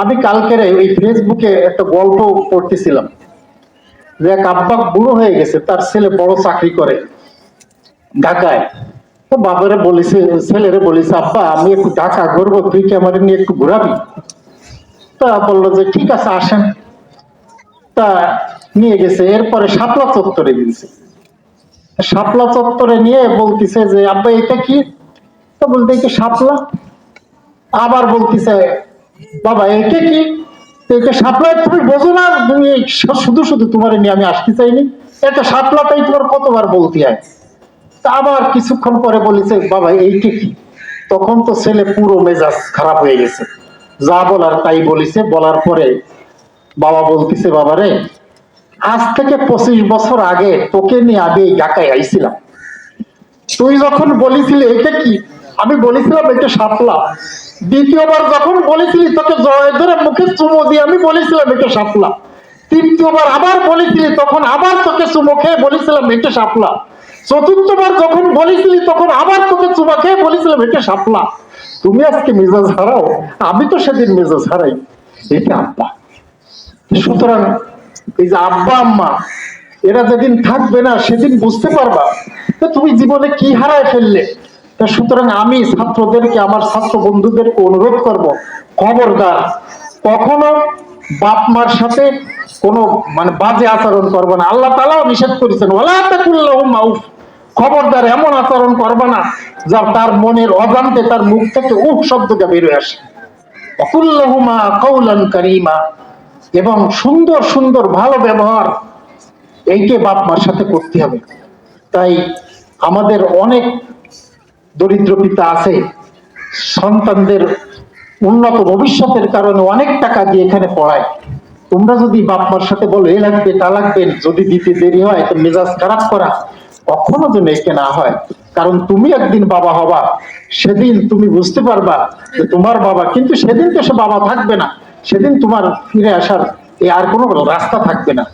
আমি কালকের ওই ফেসবুকে একটা গল্প পড়তেছিলাম যে এক আব্বা বুড়ো হয়ে গেছে, তার ছেলে বড় চাকরি করে ঢাকায়। তো বাবারে বলেছে, ছেলেরে বলেছে, আব্বা, আমি একটু ঢাকা ঘুরবো, তুই কি আমার নিয়ে একটু ঘুরাবি? তা বলল যে, ঠিক আছে, আসেন। তা নিয়ে গেছে, এরপরে শাপলা চত্বরে গেছে। শাপলা চত্বরে নিয়ে বলতেছে যে, আব্বা, এটা কি? তো বলতে, এটা শাপলা? আবার বলতেছে বাবা এটা কি তো এটা শাপলা তুমি বোঝো না, তুমি শুধু শুধু তোমার নিয়ে আমি আসতে চাইনি। এটা শাপলাটাই তোমার কতবার বলতে হয় তা আবার কিছুক্ষণ পরে বলেছে, বাবা এইটা কি তখন তো ছেলে পুরো মেজাজ খারাপ হয়ে গেছে। যা বলার তাই বলেছে। বলার পরে বাবা বলতেছে বাবারে আজ থেকে পঁচিশ বছর আগে তোকে নিয়ে আগে ঢাকায় আইছিলাম। তুই যখন বলেছিলি এটা কি? আমি বলেছিলাম এটা সাপলা। দ্বিতীয়বার যখন বলেছিলি, তোকে জয় ধরে মুখে চুমো দিয়ে আমি বলেছিলাম এটা সাপলা। তৃতীয়বার আবার বলেছিলি, তখন আবার তোকে চুমো খেয়ে বলেছিলাম এটা সাপলা। চতুর্থবার যখন বলেছিলি, তখন আবার তোকে চুমা খেয়ে বলেছিলাম এটা সাপলা। তুমি আজকে মেজাজ হারাও, আমি তো সেদিন মেজাজ হারাই। এটা আব্বা। সুতরাং এই যে আব্বা, আম্মা, এরা যেদিন থাকবে না, সেদিন বুঝতে পারবা তুমি জীবনে কি হারায় ফেললে। তা সুতরাং আমি ছাত্রদেরকে, আমার ছাত্র বন্ধুদেরকে অনুরোধ করব, খবরদার, কখনো বাপ মার সাথে কোনো মানে বাজে আচরণ করবে না। আল্লাহ তালাও নিষেধ করেছেন খবরদার এমন আচরণ করবে না যা তার মনের অজান্তে তার মুখ থেকে উফ শব্দটা বেরোয় আসে। অকুল্লাহুমা কৌলান কারিমা এবং সুন্দর সুন্দর ভালো ব্যবহার এইকে বাপ মার সাথে করতে হবে। তাই আমাদের অনেক দরিদ্র পিতা আছে, সন্তানদের উন্নত ভবিষ্যতের কারণে অনেক টাকা দিয়ে এখানে পড়ায়। তোমরা যদি বাপ মার সাথে বলো, এ লাগবে, তা লাগবে, যদি দিতে দেরি হয়, তো মেজাজ খারাপ করা। কখনো যেন একে না হয়। কারণ তুমি একদিন বাবা হবা, সেদিন তুমি বুঝতে পারবা যে তোমার বাবা, কিন্তু সেদিন তো সে বাবা থাকবে না। সেদিন তোমার ফিরে আসার এ আর কোনো রাস্তা থাকবে না।